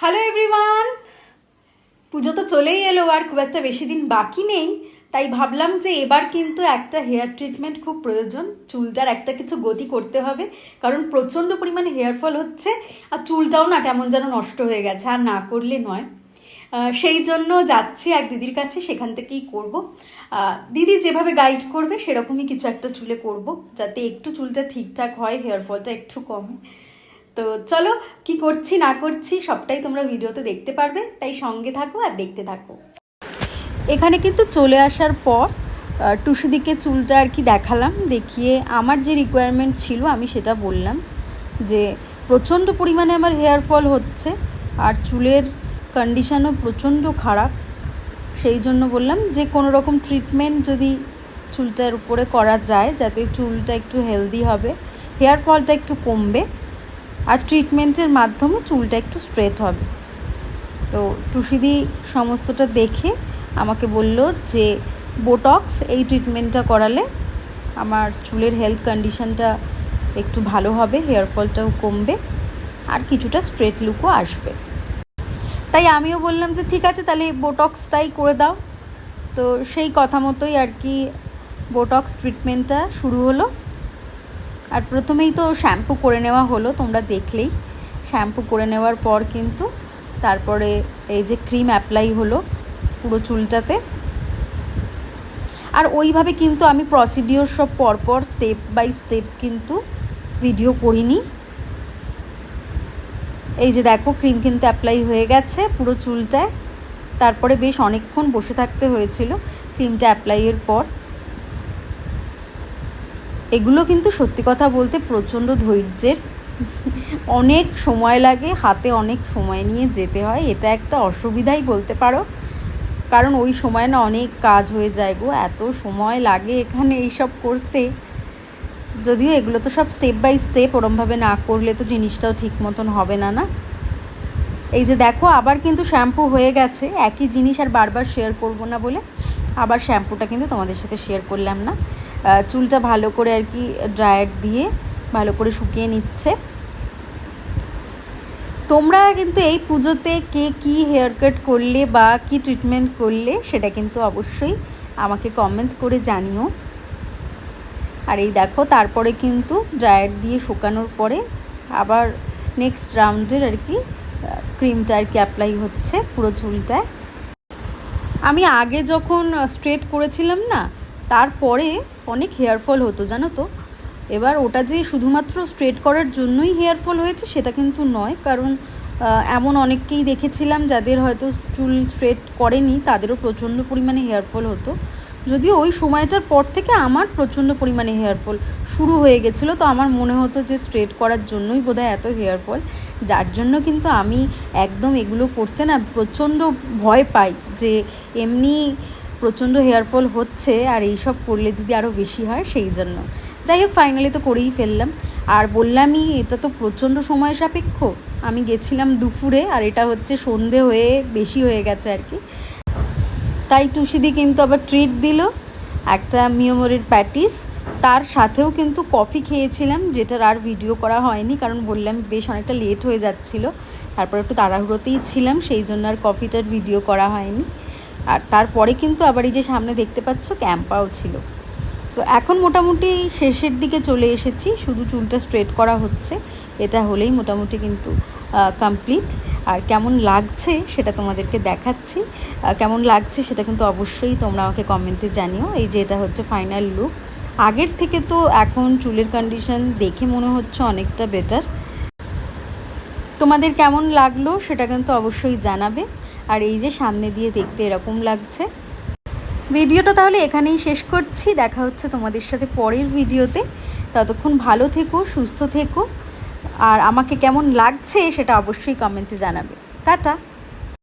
Hello everyone পুজো তো চলেই এলো আর খুব একটা বেশি দিন বাকি নেই। তাই ভাবলাম যে এবার কিন্তু একটা হেয়ার ট্রিটমেন্ট খুব প্রয়োজন। চুলটার একটা কিছু গতি করতে হবে। কারণ প্রচণ্ড পরিমাণে হেয়ার ফল হচ্ছে আর চুলটাও না কেমন যেন নষ্ট হয়ে গেছে। আর না করলে নয়। সেই জন্য যাচ্ছি এক দিদির কাছে, সেখান থেকেই করব। দিদি যেভাবে গাইড করবে, সেরকমই কিছু একটা চুলে করব। যাতে একটু চুলটা ঠিকঠাক হয় হেয়ার ফলটা একটু কমে। তো চলো, কি করছি, না করছি, সবটাই তোমরা ভিডিওতে দেখতে পারবে। তাই সঙ্গে থাকো আর দেখতে থাকো। এখানে কিন্তু চলে আসার পর টুসুদিকে চুলটা আর কি দেখালাম, দেখিয়ে আমার যে রিকোয়ারমেন্ট ছিল, আমি সেটা বললাম যে, প্রচণ্ড পরিমাণে আমার হেয়ার ফল হচ্ছে আর চুলের কন্ডিশনও প্রচণ্ড খারাপ। সেই জন্য বললাম যে কোনো রকম ট্রিটমেন্ট যদি চুলটার উপরে করা যায়, যাতে চুলটা একটু হেলদি হবে হেয়ার ফলটা একটু কমবে। আর ট্রিটমেন্টের মাধ্যমে চুলটা একটু স্ট্রেট হবে। তো টুসিদি সমস্তটা দেখে আমাকে বলল যে বোটক্স এই ট্রিটমেন্টটা করালে আমার চুলের হেলথ কন্ডিশনটা একটু ভালো হবে হেয়ার ফলটাও কমবে, আর কিছুটা স্ট্রেট লুকও আসবে। তাই আমিও বললাম যে, ঠিক আছে, তাহলে বোটক্সটাই করে দাও। তো সেই কথা মতোই আর কি বোটক্স ট্রিটমেন্টটা শুরু হলো। আর প্রথমেই তো শ্যাম্পু করে নেওয়া হলো, তোমরা দেখলেই। শ্যাম্পু করে নেওয়ার পর কিন্তু তারপরে এই যে ক্রিম অ্যাপ্লাই হলো পুরো চুলটাতে। আর ওইভাবে কিন্তু আমি প্রসিডিওর সব পরপর স্টেপ বাই স্টেপ কিন্তু ভিডিও করিনি। এই যে দেখো, ক্রিম কিন্তু অ্যাপ্লাই হয়ে গেছে পুরো চুলটায়। তারপরে বেশ অনেকক্ষণ বসে থাকতে হয়েছিল ক্রিমটা অ্যাপ্লাইয়ের পর। এগুলো কিন্তু সত্যি কথা বলতে প্রচণ্ড ধৈর্যের। অনেক সময় লাগে, হাতে অনেক সময় নিয়ে যেতে হয়, এটা একটা অসুবিধাই বলতে পারো। কারণ ওই সময় না অনেক কাজ হয়ে যায় গো, এত সময় লাগে এখানে এইসব করতে। যদিও এগুলো তো সব স্টেপ বাই স্টেপ ওরমভাবে না করলে তো জিনিসটাও ঠিক মতন হবে না না? এই যে দেখো, আবার কিন্তু শ্যাম্পু হয়ে গেছে, একই জিনিস আর বারবার শেয়ার করব না বলে, আবার শ্যাম্পুটা কিন্তু তোমাদের সাথে শেয়ার করলাম না। চুলটা ভালো করে আর কি ড্রায়ার দিয়ে ভালো করে শুকিয়ে নিচ্ছে। তোমরা কিন্তু এই পুজোতে কে কী হেয়ার কাট করলে বা কী ট্রিটমেন্ট করলে সেটা কিন্তু অবশ্যই আমাকে কমেন্ট করে জানিও। আর এই দেখো, তারপরে কিন্তু ড্রায়ার দিয়ে শুকানোর পরে আবার নেক্সট রাউন্ডের আর কি ক্রিমটা আর কি অ্যাপ্লাই হচ্ছে পুরো চুলটায়। আমি আগে যখন স্ট্রেট করেছিলাম না তারপরে অনেক হেয়ার ফল হতো, জানো তো? এবার ওটা যে শুধুমাত্র স্ট্রেট করার জন্যই হেয়ার ফল হয়েছে, সেটা কিন্তু নয়। কারণ এমন অনেককেই দেখেছিলাম যাদের হয়তো চুল স্ট্রেট করেনি, তাদেরও প্রচণ্ড পরিমাণে হেয়ার ফল হতো। যদিও ওই সময়টার পর থেকে আমার প্রচণ্ড পরিমাণে হেয়ার ফল শুরু হয়ে গেছিল, তো আমার মনে হতো যে স্ট্রেট করার জন্যই বোধহয় এত হেয়ার ফল। যার জন্য কিন্তু আমি একদম এগুলো করতে না প্রচণ্ড ভয় পাই যে এমনি প্রচণ্ড হেয়ার ফল হচ্ছে আর এইসব করলে যদি আরও বেশি হয়, সেই জন্য। যাই হোক ফাইনালি তো করেই ফেললাম। আর বললামই, এটা তো প্রচণ্ড সময় সাপেক্ষ। আমি গেছিলাম দুপুরে আর এটা হচ্ছে সন্ধে হয়ে, বেশি হয়ে গেছে আর কি। তাই টুসিদি কিন্তু আবার ট্রিট দিল একটা মিওমোরির প্যাটিস। তার সাথেও কিন্তু কফি খেয়েছিলাম, যেটার আর ভিডিও করা হয়নি, কারণ বললাম বেশ অনেকটা লেট হয়ে যাচ্ছিল। তারপর একটু তাড়াহুড়োতেই ছিলাম, সেই জন্য আর কফিটার ভিডিও করা হয়নি। আর তারপরে কিন্তু আবার এই যে সামনে দেখতে পাচ্ছ ক্যাম্পাও ছিল। তো এখন মোটামুটি শেষের দিকে চলে এসেছি, শুধু চুলটা স্ট্রেট করা হচ্ছে, এটা হলেই মোটামুটি কিন্তু কমপ্লিট আর কেমন লাগছে সেটা তোমাদেরকে দেখাচ্ছি। কেমন লাগছে সেটা কিন্তু অবশ্যই তোমরা আমাকে কমেন্টে জানিও। এই যে এটা হচ্ছে ফাইনাল লুক আগের থেকে তো এখন চুলের কন্ডিশন দেখে মনে হচ্ছে অনেকটা বেটার তোমাদের কেমন লাগল সেটা কিন্তু অবশ্যই জানাবে। আর এই যে সামনে দিয়ে দেখতে এরকম লাগছে। ভিডিওটা তাহলে এখানেই শেষ করছি। দেখা হচ্ছে তোমাদের সাথে পরের ভিডিওতে। ততক্ষণ ভালো থেকো, সুস্থ থেকো। আর আমাকে কেমন লাগছে সেটা অবশ্যই কমেন্টে জানাবে। টাটা!